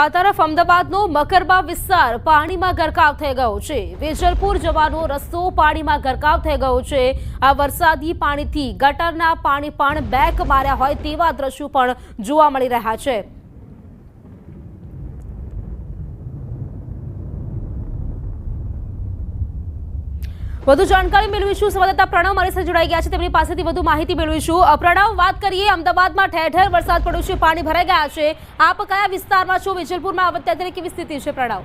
આ તરફ અમદાવાદનો મકરબા વિસ્તાર પાણીમાં ગરકાવ થઈ ગયો છે. વેજલપુર જવાનો રસ્તો પાણીમાં ગરકાવ થઈ ગયો છે. આ વરસાદી પાણીથી ગટરના પાણી પણ બેક માર્યા હોય તેવા દ્રશ્યો પણ જોવા મળી રહ્યા છે. વધુ જાણકારી મેળવીશું. સંવાદદાતા પ્રણવ મારી સાથે જોડાઈ ગયા છે. તેમની પાસેથી વધુ માહિતી મેળવીશું. પ્રણવ, વાત કરીએ અમદાવાદમાં ઠેર ઠેર વરસાદ પડ્યો છે. પાણી ભરાઈ ગયા છે. આપ કયા વિસ્તારમાં છો? વિજલપુરમાં અત્યારે કેવી સ્થિતિ છે, પ્રણવ?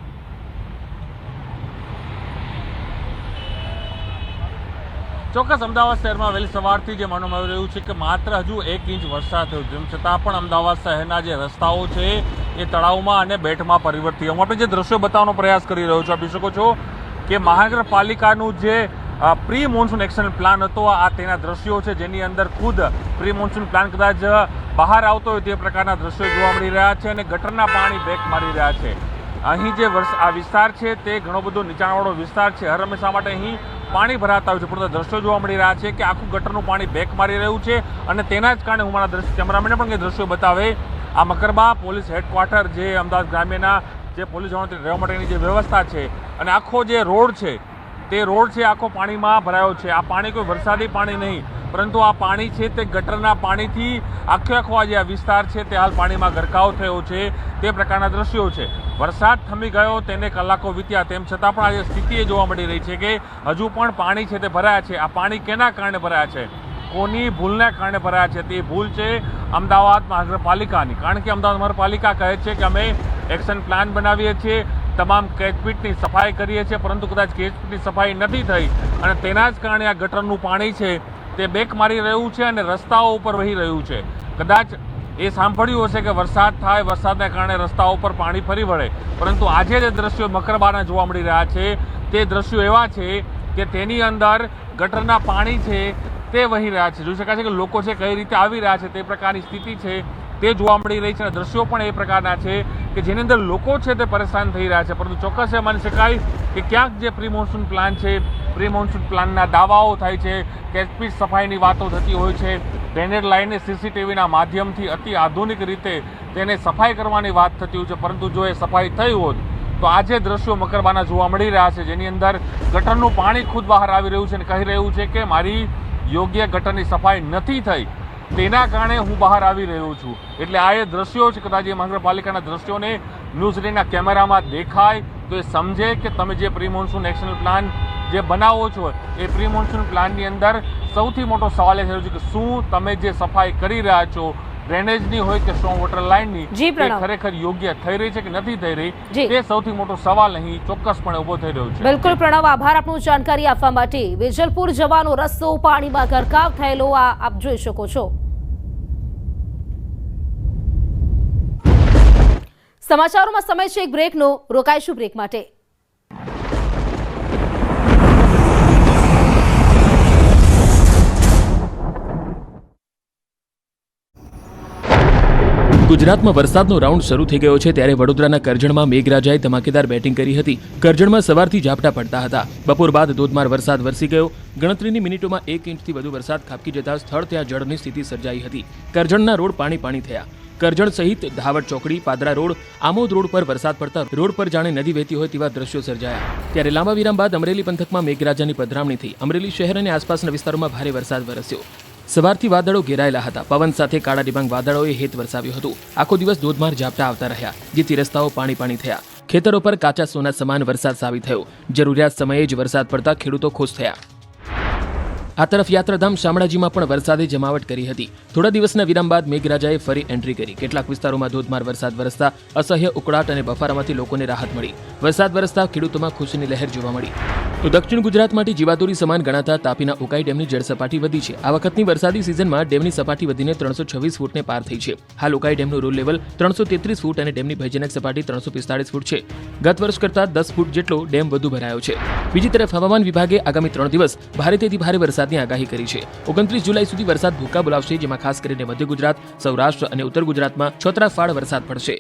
ચોક્કસ અમદાવાદ શહેરમાં વહેલી સવારથી જે માનવામાં આવી રહ્યું છે કે માત્ર હજુ એક ઇંચ વરસાદ થયો તેમ છતાં પણ અમદાવાદ શહેરના જે રસ્તાઓ છે એ તળાવમાં અને બેટમાં પરિવર્તિત હું આપણે જે દ્રશ્યો બતાવવાનો પ્રયાસ કરી રહ્યો છું, આપ શકો છો કે મહાનગરપાલિકાનું જે પ્રી મોન્સૂન એક્શન પ્લાન હતો, આ તેના દ્રશ્યો છે, જેની અંદર ખુદ પ્રી મોન્સૂન પ્લાન કદાચ બહાર આવતો હોય તે પ્રકારના દ્રશ્યો જોવા મળી રહ્યા છે અને ગટરના પાણી બેક મારી રહ્યા છે. અહીં જે વર્ષ, આ વિસ્તાર છે તે ઘણો બધો નીચાણવાળો વિસ્તાર છે. હર હંમેશા માટે અહીં પાણી ભરાતા હોય છે. પરંતુ દ્રશ્યો જોવા મળી રહ્યા છે કે આખું ગટરનું પાણી બેક મારી રહ્યું છે અને તેના જ કારણે હું મારા દ્રશ્ય, કેમેરામેને પણ કંઈ દ્રશ્યો બતાવે. આ મકરબા પોલીસ હેડક્વાર્ટર જે અમદાવાદ ગ્રામ્યના જે પોલીસ તે રહેવા માટેની જે વ્યવસ્થા છે અને આખો જે રોડ છે, તે રોડ છે આખો પાણીમાં ભરાયો છે. આ પાણી કોઈ વરસાદી પાણી નહીં, પરંતુ આ પાણી છે તે ગટરના પાણીથી આખો આખો જે આ વિસ્તાર છે તે હાલ પાણીમાં ગરકાવ થયો છે, તે પ્રકારના દ્રશ્યો છે. વરસાદ થમી ગયો, તેને કલાકો વીત્યા, તેમ છતાં પણ આજે સ્થિતિ એ જોવા મળી રહી છે કે હજુ પણ પાણી છે તે ભરાયા છે. આ પાણી કેના કારણે ભરાયા છે? કોની ભૂલને કારણે ભરાયા છે? તે ભૂલ છે અમદાવાદ મહાનગરપાલિકાની. કારણ કે અમદાવાદ મહાનગરપાલિકા કહે છે કે અમે એક્શન પ્લાન બનાવીએ છીએ. તમામ કેચપીટની સફાઈ કરીએ છીએ, પરંતુ કદાચ કેચપીટની સફાઈ નથી થઈ અને તેના જ કારણે આ ગટરનું પાણી છે તે બેક મારી રહ્યું છે અને રસ્તાઓ ઉપર વહી રહ્યું છે. કદાચ એ સાંભળ્યું હશે કે વરસાદ થાય, વરસાદના કારણે રસ્તાઓ ઉપર પાણી ફરી વળે, પરંતુ આજે જે દ્રશ્યો મકરબાના જોવા મળી રહ્યા છે, તે દ્રશ્યો એવા છે કે તેની અંદર ગટરના પાણી છે તે વહી રહ્યા છે. જોઈ શકાય છે કે લોકો છે, કઈ રીતે આવી રહ્યા છે તે પ્રકારની સ્થિતિ છે. તે જોવા મળી રહી છે અને દ્રશ્યો પણ એ પ્રકારના છે કે જેની અંદર લોકો છે તે પરેશાન થઈ રહ્યા છે. પરંતુ ચોક્કસ એ માની શકાય કે ક્યાંક જે પ્રી મોન્સૂન પ્લાન છે પ્રી મોન્સૂન પ્લાનના દાવાઓ થાય છે કેચપીચ સફાઈની વાતો થતી હોય છે ડ્રેનેજ લાઈને સીસીટીવીના માધ્યમથી અતિ આધુનિક રીતે તેને સફાઈ કરવાની વાત થતી હોય છે. પરંતુ જો એ સફાઈ થઈ હોત, તો આજે દ્રશ્યો મકરબાના જોવા મળી રહ્યા છે. જેની અંદર ગટરનું પાણી ખુદ બહાર આવી રહ્યું છે અને કહી રહ્યું છે કે મારી યોગ્ય ગટરની સફાઈ નથી થઈ. તેના કારણે હું બહાર આવી રહ્યો છું. એટલે આ એ દ્રશ્યો છે કદાચ એ મહાનગરપાલિકાના દ્રશ્યોને ન્યૂઝ ડેના કેમેરામાં દેખાય તો એ સમજે કે તમે જે પ્રી મોન્સૂન એક્શન પ્લાન જે બનાવો છો, એ પ્રી મોન્સૂન પ્લાનની અંદર સૌથી મોટો સવાલ એ થયો છે કે શું તમે જે સફાઈ કરી રહ્યા છો ડ્રેનેજની હોય કે સ્ટ્રોંગ વોટર લાઇનની ખરેખર યોગ્ય થઈ રહી છે કે નથી થઈ રહી. તે સૌથી મોટો સવાલ અહીં ચોક્કસપણે ઊભો થઈ રહ્યો છે. બિલકુલ પ્રણવ આભાર આપનું જાણકારી આપવા માટે. વેજલપુર જવાનો રસ્તો પાણીમાં ગરકાવ થયેલો આ આપ જોઈ શકો છો. સમાચારોમાં સમય છે એક બ્રેકનો રોકાઈશું બ્રેક માટે. ગુજરાતમાં વરસાદનો રાઉન્ડ શરૂ થઈ ગયો છે ત્યારે વડોદરાના કરજણમાં મેઘરાજાએ ધમાકેદાર બેટિંગ કરી હતી. કરજણમાં સવારથી ઝાપટા પડતા હતા. બપોર બાદ ધોધમાર વરસાદ વરસી ગયો. ગણતરીની મિનિટોમાં એક ઇંચથી વધુ વરસાદ ખાબકી જતા સ્થળ ત્યાં જળની સ્થિતિ સર્જાઈ હતી. કરજણના રોડ પાણી પાણી થયા. કરજણ સહિત ધાવડ ચોકડી, પાદરા રોડ, આમોદ રોડ પર વરસાદ પડતા રોડ પર જાણે નદી વહેતી હોય તેવા દ્રશ્યો સર્જાયા. ત્યારે લાંબા વિરામ બાદ અમરેલી પંથકમાં મેઘરાજાની પધરામણી થઈ. અમરેલી શહેર અને આસપાસના વિસ્તારોમાં ભારે વરસાદ વરસ્યો. સવારથી વાદળો ઘેરાયેલા હતા. પવન સાથે કાળા ડિબાંગ વાદળોએ હેત વરસાવ્યું હતું. આખો દિવસ ધોધમાર ઝાપટા આવતા રહ્યા, જેથી રસ્તાઓ પાણી પાણી થયા. ખેતરો પર કાચા સોના સમાન વરસાદ સાબિત થયો. જરૂરિયાત સમયે જ વરસાદ પડતા ખેડૂતો ખુશ થયા. આ તરફ યાત્રાધામ શામળાજીમાં પણ વરસાદે જમાવટ કરી હતી. થોડા દિવસના વિરામ બાદ મેઘરાજાએ ફરી એન્ટ્રી કરી. કેટલાક વિસ્તારોમાં ધોધમાર વરસાદ વરસતા અસહ્ય ઉકળાટ અને બફારામાંથી લોકોને રાહત મળી. વરસાદ વરસતા ખેડૂતોમાં ખુશીની લહેર જોવા મળી. તો દક્ષિણ ગુજરાત માટે જીવાદોરી સમાન ગણાતા તાપીના ઉકાઈ ડેમની જળસપાટી વધી છે. આ વખતની વરસાદી સિઝનમાં ડેમની સપાટી વધીને ત્રણસો છવ્વીસ ફૂટને પાર થઈ છે. હાલ ઉકાઈ ડેમનું રૂલ લેવલ ત્રણસો તેત્રીસ ફૂટ અને ડેમની ભયજનક સપાટી ત્રણસો પિસ્તાળીસ ફૂટ છે. ગત વર્ષ કરતાં દસ ફૂટ જેટલો ડેમ વધુ ભરાયો છે. બીજી તરફ હવામાન વિભાગે આગામી ત્રણ દિવસ ભારેથી ભારે વરસાદની આગાહી કરી છે. ઓગણત્રીસ જુલાઈ સુધી વરસાદ ભૂકા બોલાવશે, જેમાં ખાસ કરીને મધ્ય ગુજરાત, સૌરાષ્ટ્ર અને ઉત્તર ગુજરાતમાં છોતરાફાળ વરસાદ પડશે.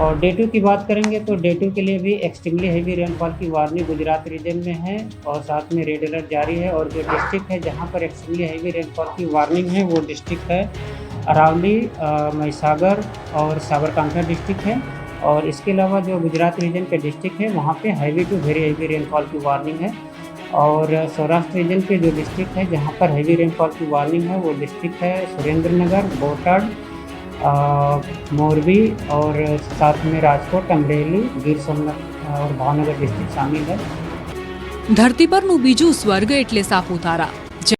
और डे टू की बात करेंगे तो डे टू के लिए भी एक्सट्रीमली हैवी रेनफॉल की वार्निंग गुजरात रीजन में है और साथ में रेड अलर्ट जारी है और जो डिस्ट्रिक्ट है जहाँ पर एक्सट्रीमली हैवी रेनफॉल की वार्निंग है वो डिस्ट्रिक्ट है अरावली महिसागर और साबरकांठा डिस्ट्रिक्ट है और इसके अलावा जो गुजरात रीजन के डिस्ट्रिक्ट है वहाँ पे heavy to very heavy rainfall की वार्निंग है और सौराष्ट्र रीजन के जो डिस्ट्रिक्ट है जहाँ पर हैवी रेनफॉल की वार्निंग है वो डिस्ट्रिक्ट है सुरेंद्र नगर, बोटाड मोरबी और साथ में राजकोट अमरेली गिर सोमनाथ और भावनगर डिस्ट्रिक्ट शामिल है ધરતી પરનું બીજું સ્વર્ગ એટલે સાપુતારા